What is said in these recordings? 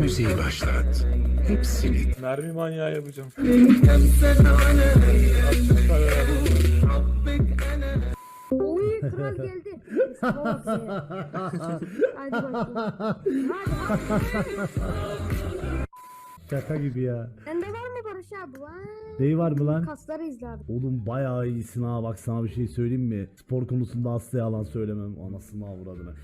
Müziği başlat. Hepsini Mermi manyağı yapacağım. Oy kral geldi. Bak ya. Hadi bakayım. Hadi hadi. Şaka gibi ya. Sende var mı Barış abi? Vay. Neyi var mı lan? Kasları izle abi. Oğlum bayağı iyisin ha bak sana bir şey söyleyeyim mi? Spor konusunda asla yalan söylemem. Anasını avradını.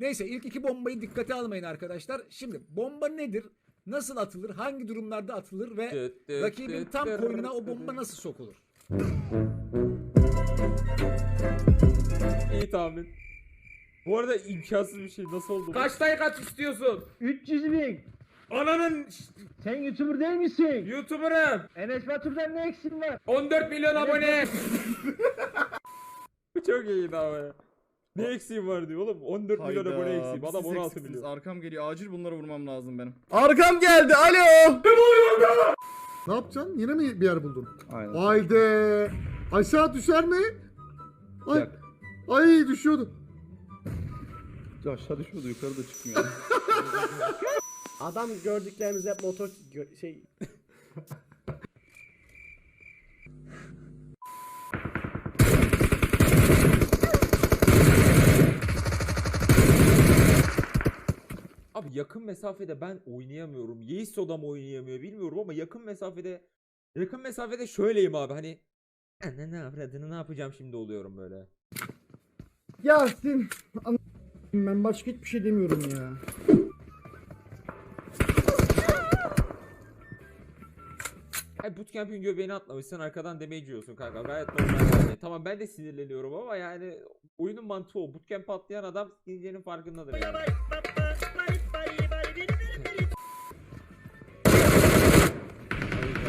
Neyse ilk iki bombayı dikkate almayın arkadaşlar. Şimdi bomba nedir? Nasıl atılır? Hangi durumlarda atılır ve rakibin tam koynuna o bomba nasıl sokulur? İyi tahmin. Bu arada imkansız bir şey nasıl oldu? bu? Kaçtay kaç istiyorsun? 300 bin. Ananın Sen YouTuber değil misin? YouTuber'ım. Enes Batur'dan ne eksin var? 14 milyon abone. Bu çok iyiydi ama ya. Ne eksiğim var diyor oğlum. 14 milyon abone eksiğim. Adam siz 16 eksiksiniz. milyon. Arkam geliyor. Acil bunlara vurmam lazım benim. Arkam geldi. Alo. Ne yapacaksın? Yine mi bir yer buldun? Aynen. Haydi. Aşağı düşer mi? Ay. Ay düşüyordu. Aşağı düşüyordu yukarıda çıkmıyor. Adam gördüklerimiz hep motor şey Abi yakın mesafede ben oynayamıyorum. Yeiso da mı oynayamıyor bilmiyorum ama yakın mesafede yakın mesafede şöyleyim abi hani ne ne avradını ne yapacağım şimdi oluyorum böyle. An- ben başka hiçbir şey demiyorum ya. Ay bootcamp'in göbeğine atlamışsın arkadan damage yiyorsun kanka gayet normal yani. Tamam ben de sinirleniyorum ama yani oyunun mantığı o. Bootcamp'e atlayan adam sinirlerinin farkındadır yani.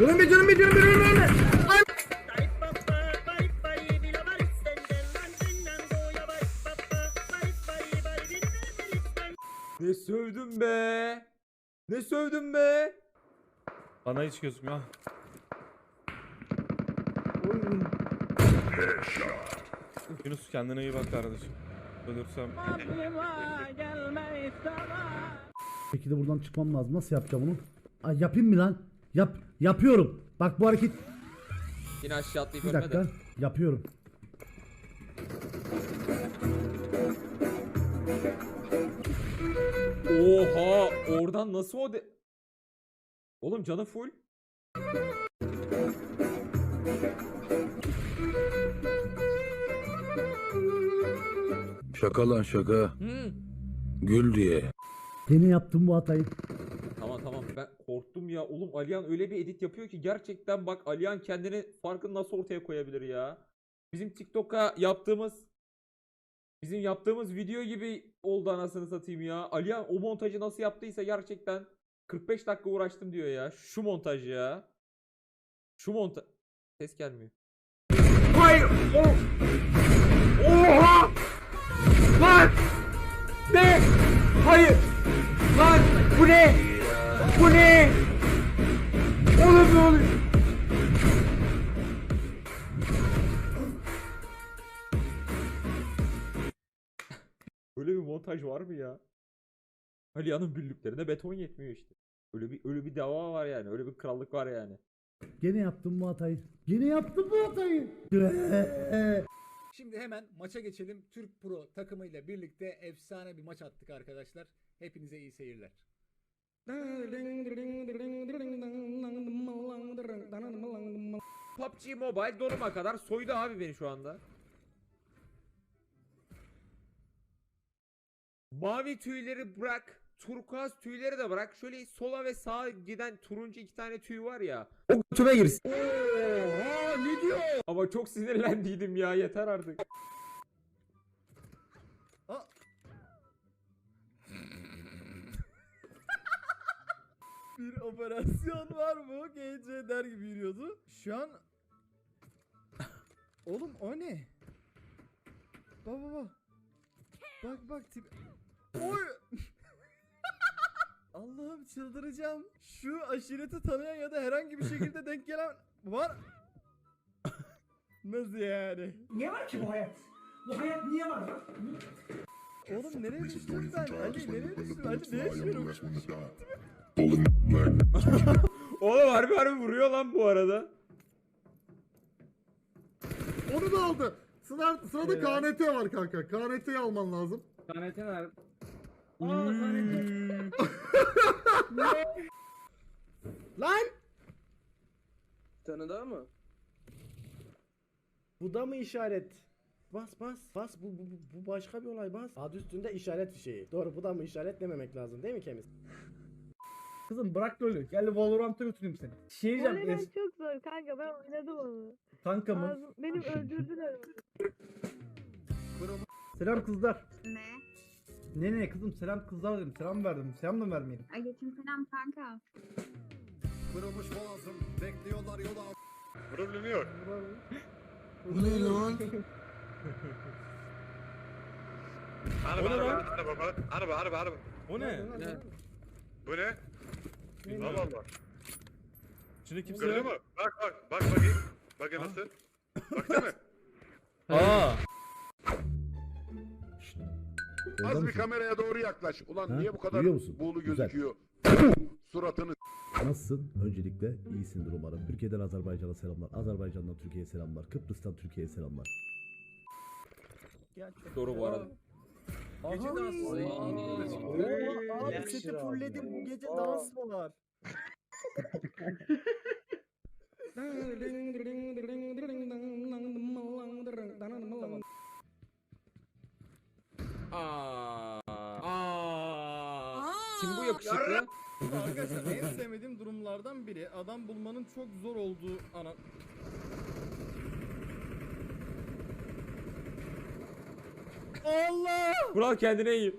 Canım bir canım bir canım bir canım bir. Ne sövdüm be. Ne sövdüm be. Bana hiç gözükmüyor. Yunus kendine iyi bak kardeşim. Ölürsem Peki de buradan çıkmam lazım. Nasıl yapacağım bunu? Ay yapayım mı lan? Yap yapıyorum. Bak bu hareket Yine aşağı atlayıp bir dakika. de. Yapıyorum. Oha oradan nasıl o de... Oğlum canı full. şaka lan şaka. Hı. Gül diye. Gene yaptım bu hatayı. Ben korktum ya. Oğlum Alihan öyle bir edit yapıyor ki gerçekten bak Alihan kendini farkını nasıl ortaya koyabilir ya. Bizim TikTok'a yaptığımız bizim yaptığımız video gibi oldu anasını satayım ya. Alihan o montajı nasıl yaptıysa gerçekten 45 dakika uğraştım diyor ya. Şu montaj ya. Şu montaj. Ses gelmiyor. Hayır. O... Oha. Lan. Ne? Hayır. Lan bu ne? Bu ne? Oğlum ne oluyor? Öyle bir montaj var mı ya? Alihan'ın büllüklerine beton yetmiyor işte. Öyle bir öyle bir dava var yani. Öyle bir krallık var yani. Gene yaptım bu hatayı. Gene yaptım bu hatayı. Şimdi hemen maça geçelim. Türk Pro takımıyla birlikte efsane bir maç attık arkadaşlar. Hepinize iyi seyirler. PUBG Mobile donuma kadar soydu abi beni şu anda. Mavi tüyleri bırak. Turkuaz tüyleri de bırak. Şöyle sola ve sağa giden turuncu iki tane tüy var ya. O götüme girsin. Oha ne diyor? Ama çok sinirlendiydim ya yeter artık. Bir operasyon var mı? GC der gibi yürüyordu. Şu an... Oğlum o ne? Bak bak bak. Bak bak tip... Oy! Allah'ım çıldıracağım. Şu aşireti tanıyan ya da herhangi bir şekilde denk gelen var. Nasıl yani? Niye var ki bu hayat? Bu hayat niye var? Oğlum nereye düştüm ben? Ali nereye düştüm? Ali ne yaşıyorum? Oğlum harbi harbi vuruyor lan bu arada. Onu da aldı. Sıra, sırada KNT var kanka. KNT'yi alman lazım. KNT ver. Lan! Tane daha mı? Bu da mı işaret? Bas bas bas bu, bu, bu- başka bir olay bas. Adı üstünde işaret fişeği. Doğru bu da mı işaret dememek lazım değil mi Kemiz? Kızım bırak LoL'ü. Gel Valorant'a götüreyim seni. Şey diyeceğim. Valorant es- çok zor kanka ben oynadım onu. kanka mı? Ağzım, benim öldürdüler onu. Selam kızlar. Ne? Ne ne kızım selam kızlar dedim. Selam verdim. Selam da vermeyelim. Aleyküm selam kanka. Kırılmış boğazım. Bekliyorlar yola. Problemi Bu ne lan? Ne lan? Araba, araba, araba, araba. O ne? Bu ne? Allah Allah. İçinde kimse yok. mu? Bak bak, bak bakayım. Bak nasıl? Baksana. Aa. Orada Az bir mısın? kameraya doğru yaklaş. Ulan Ha? niye bu kadar Duyuyor musun? buğulu Güzel. gözüküyor? Suratını Nasılsın? Öncelikle iyisindir umarım. Türkiye'den Azerbaycan'a selamlar. Azerbaycan'dan Türkiye'ye selamlar. Kıbrıs'tan Türkiye'ye selamlar. Doğru bu arada. Gece dansı. Abi seti fullledim. Bu gece dans var. Aa. Aa. Kim bu yakışıklı? Arkadaşlar en sevmediğim durumlardan biri adam bulmanın çok zor olduğu ana... Allah! Vural kendine iyi.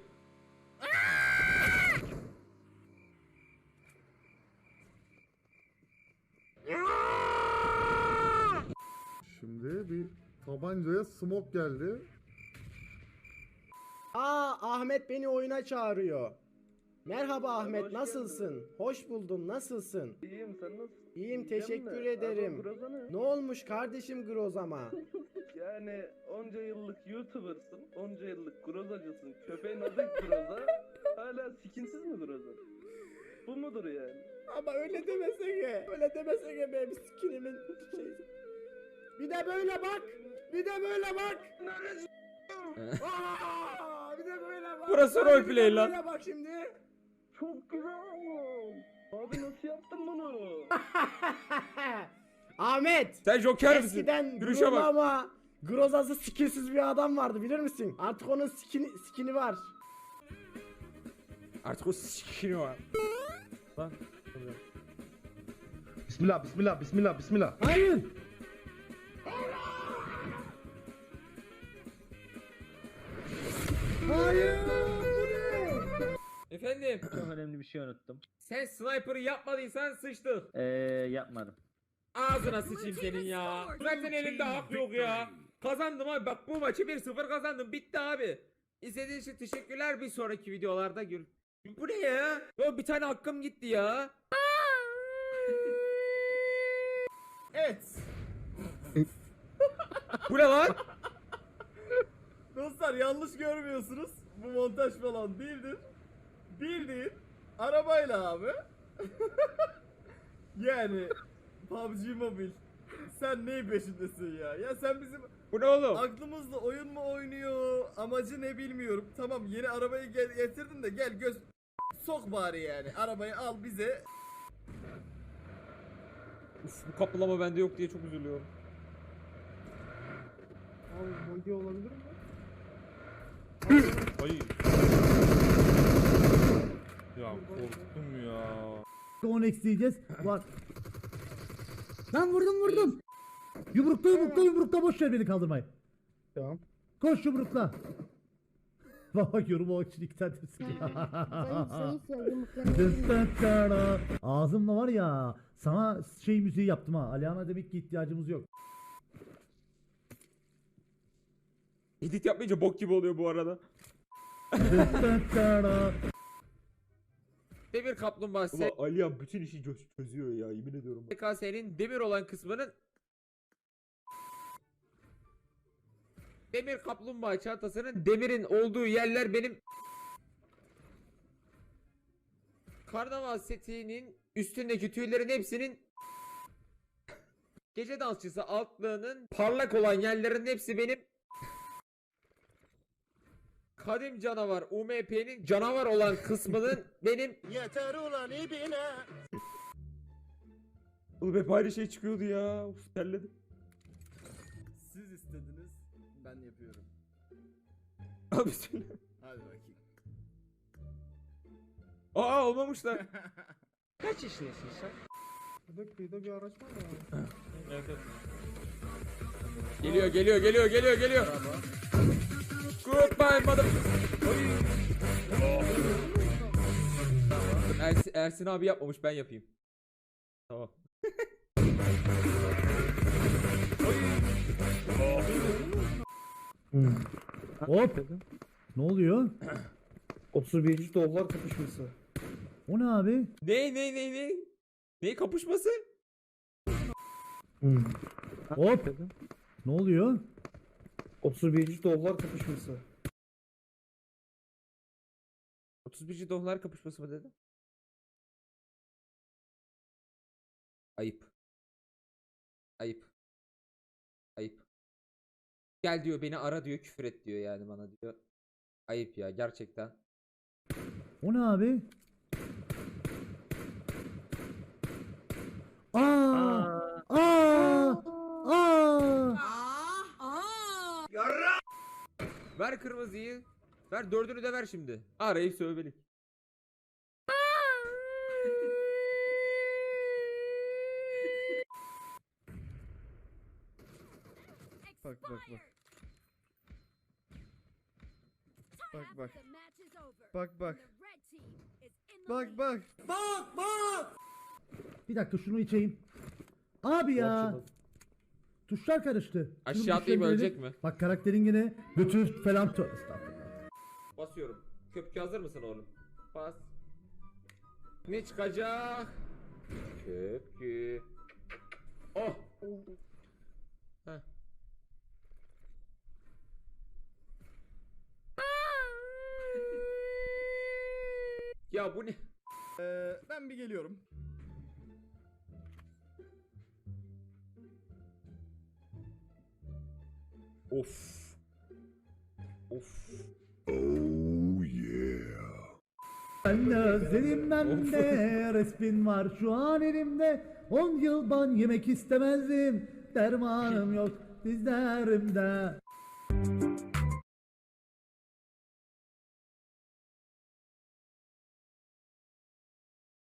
Şimdi bir tabancaya smoke geldi. Aa Ahmet beni oyuna çağırıyor. Merhaba Ahmet nasılsın? Hoş buldum nasılsın? İyiyim sen nasılsın? İyiyim teşekkür ederim. Ne olmuş kardeşim Grozama? Yani onca yıllık YouTuber'sın, onca yıllık grozacısın, köpeğin adı groza, hala skinsiz mi groza? Bu mudur yani? Ama öyle demesene. Öyle demesene benim skinimin şeyi. Bir de böyle bak. Bir de böyle bak. Aa, bir de böyle bak. Burası roleplay bir de lan. Böyle bak şimdi. Çok güzel. Abi nasıl yaptın bunu? Ahmet. Sen Joker misin? Eskiden Yürüyüşe bak. Grozama Grozası skinsiz bir adam vardı bilir misin? Artık onun skini, skini var. Artık o sikini var. Lan. Bismillah, bismillah, bismillah, bismillah. Hayır! Şey unuttum. Sen sniper'ı yapmadıysan sıçtın. Eee yapmadım. Ağzına sıçayım senin ya. Zaten elimde hak yok ya. Kazandım abi bak bu maçı 1-0 kazandım bitti abi. İzlediğiniz için teşekkürler bir sonraki videolarda gör. Bu ne ya? Ya bir tane hakkım gitti ya. Evet. Bu ne lan? Dostlar yanlış görmüyorsunuz. Bu montaj falan değildir. Bildiğin arabayla abi. yani PUBG Mobile. Sen neyin peşindesin ya? Ya sen bizim Bu ne oğlum? aklımızla oyun mu oynuyor? Amacı ne bilmiyorum. Tamam yeni arabayı gel getirdin de gel göz sok bari yani. Arabayı al bize. Uf, bu kaplama bende yok diye çok üzülüyorum. Abi body olabilir mi? Ay. Ya korktum ya. 10x diyeceğiz. Var. Lan vurdum vurdum. Yumrukla yumrukla yumrukla boş ver beni kaldırmayı. Tamam. Koş yumrukla. Bak bak yoruma bak şimdi iki yumruklarını. Ağzımla var ya sana şey müziği yaptım ha. Aliana demek ki ihtiyacımız yok. Edit yapmayınca bok gibi oluyor bu arada. Demir kaplumbağa Ulan Aliyan bütün işi çö- çözüyor ya yemin ediyorum. SKS'nin demir olan kısmının Demir kaplumbağa çantasının demirin olduğu yerler benim Karnaval setinin üstündeki tüylerin hepsinin Gece dansçısı altlığının parlak olan yerlerin hepsi benim Kadim canavar UMP'nin canavar olan kısmının benim Yeter ulan ibine. Oğlum hep aynı şey çıkıyordu ya. Uf terledim. Siz istediniz. Ben yapıyorum. Abi söyle. Hadi bakayım. Aa olmamışlar. Kaç yaşındasın sen? Burada kıyıda bir araç var mı? evet evet. Geliyor geliyor geliyor geliyor geliyor. Goodbye mother. Ersin, Ersin abi yapmamış ben yapayım. Tamam. Hop. Ne oluyor? 31. dolar kapışması. O ne abi? Ne ne ne ne? Ne kapışması? Hop. Ne oluyor? 31. dolar kapışması. 31. dolar kapışması mı dedi? Ayıp. Ayıp. Ayıp. Gel diyor beni ara diyor küfür et diyor yani bana diyor. Ayıp ya gerçekten. O ne abi? Aa! Aa! Aa! Ver kırmızıyı. Ver dördünü de ver şimdi. Arayıp sövbelik. Bak bak bak. Bak bak. Bak bak. Bak bak. Bir dakika şunu içeyim. Abi ya. Tuşlar karıştı. Aşağı atlayıp ölecek mi? Bak karakterin yine götü falan Estağfurullah. Basıyorum. Köpke hazır mısın oğlum? Bas. Ne çıkacak? Köpkü. Oh. Heh. Ya bu ne? Ee, ben bir geliyorum. Of. Of. Ben de özledim ben de. Resmin var şu an elimde. 10 yıl ban yemek istemezdim. Dermanım yok dizlerimde